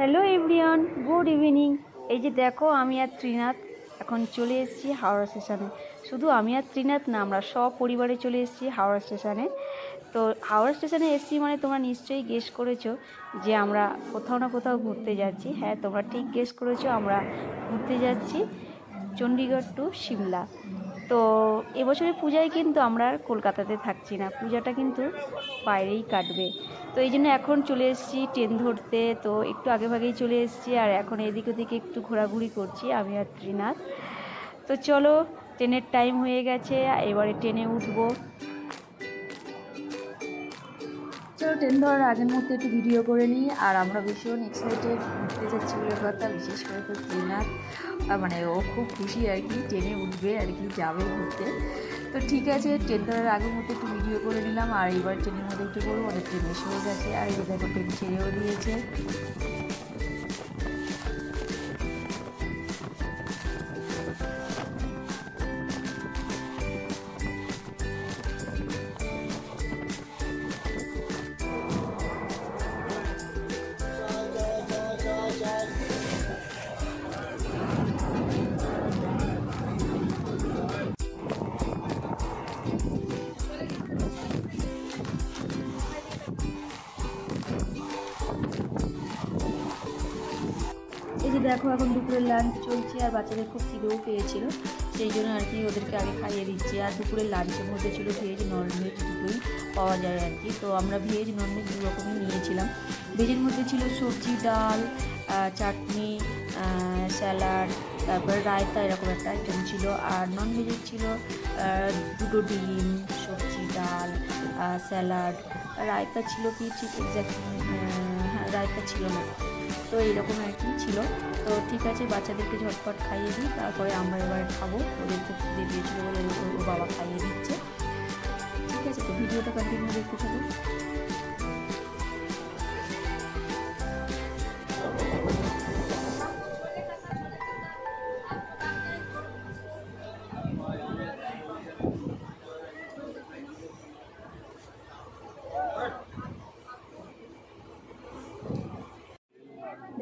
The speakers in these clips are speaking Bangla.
হ্যালো এভরিওয়ান গুড ইভিনিং এই যে দেখো, আমি আর ত্রিনাথ এখন চলে এসেছি হাওড়া স্টেশনে। শুধু আমি আর ত্রিনাথ না, আমরা সব পরিবারে চলে এসেছি হাওড়া স্টেশনে। তো হাওড়া স্টেশনে এসেছি মানে তোমরা নিশ্চয়ই গেস করেছ যে আমরা কোথাও না কোথাও ঘুরতে যাচ্ছি। হ্যাঁ তোমরা ঠিক গেস করেছ, আমরা ঘুরতে যাচ্ছি চণ্ডীগড় টু সিমলা তো এবছরের পূজায় কিন্তু আমরা আর কলকাতাতে থাকছি না। পূজাটা কিন্তু বাইরেই কাটবে। তো এই জন্য এখন চলে এসেছি ট্রেন ধরতে। তো একটু আগে ভাগেই চলে এসেছি আর এখন এদিক ওদিকে একটু ঘোরাঘুরি করছি। আমি আর ত্রিনাথ। তো চলো, ট্রেনের টাইম হয়ে গেছে। এবারে ট্রেনে উঠবো। চলো ট্রেন ধরার আগের মুহূর্তে একটু ভিডিও করে নিই। আর আমরা ভীষণ এক্সাইটেড ঘুরতে যাচ্ছি বলে কথা বিশেষ করে তো ট্রেনার মানে ও খুব খুশি আর কি, ট্রেনে উঠবে আর কি, যাবে ঘুরতে। তো ঠিক আছে ট্রেন ধরার আগের মুহূর্তে একটু ভিডিও করে নিলাম। আর এবার ট্রেনের মধ্যে একটু করব অনেক ট্রেন এসে গেছে। আর এই দেখো, ট্রেন ছেড়েও দিয়েছে। যে দেখো এখন দুপুরের লাঞ্চ চলছে আর বাচ্চাদের খুব খিদেও পেয়েছিল, সেই জন্য আর কি ওদেরকে আগে খাইয়ে দিচ্ছি। আর দুপুরের লাঞ্চের মধ্যে ছিল ভেজ ননভেজ দুটোই পাওয়া যায় আর কি। তো আমরা ভেজ ননভেজ দু রকমই নিয়েছিলাম। ভেজের মধ্যে ছিল সবজি, ডাল চাটনি স্যালাড তারপরে রায়তা এরকম একটা আইটেম ছিল। আর নন ভেজের ছিল দুটো ডিম, সবজি, ডাল স্যালাড রায়তা ছিল কি ঠিক এক্স্যাক্ট হ্যাঁ রায়তা ছিল না। তো এইরকম আর কি ছিল। ঠিক আছে, বাচ্চাদেরকে ঝটপট খাইয়ে দিই, তারপরে আমরা এবার খাব। ওদের খুব খিদে বলে ওর বাবা খাইয়ে দিচ্ছে। ঠিক আছে, তো ভিডিওটা কন্টিনিউ দেখতে থাকো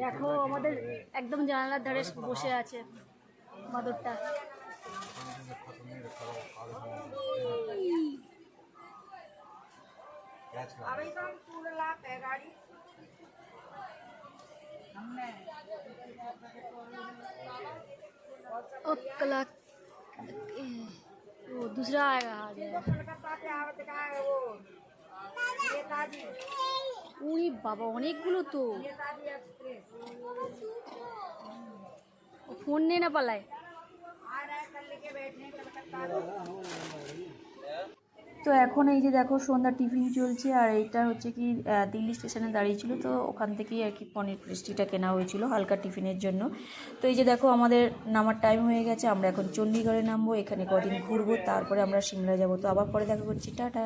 দেখো আমাদের একদম জানালার ধারে বসে আছে বাদরটা ओ कला वो दूसरा आएगा উড়ি বাবা, অনেকগুলো তো। ফোন নে না পালায়। তো এখন এই যে দেখো সন্ধ্যা টিফিন চলছে, আর এইটা হচ্ছে কি দিল্লি স্টেশনে দাঁড়িয়েছিল, তো ওখান থেকেই আর কি পনির পৃষ্টিটা কেনা হয়েছিল হালকা টিফিনের জন্য। তো এই যে দেখো, আমাদের নামার টাইম হয়ে গেছে, আমরা এখন চণ্ডীগড়ে নামবো, এখানে কদিন ঘুরবো, তারপরে আমরা সিমলা যাব। তো আবার পরে দেখা করছি টাটা।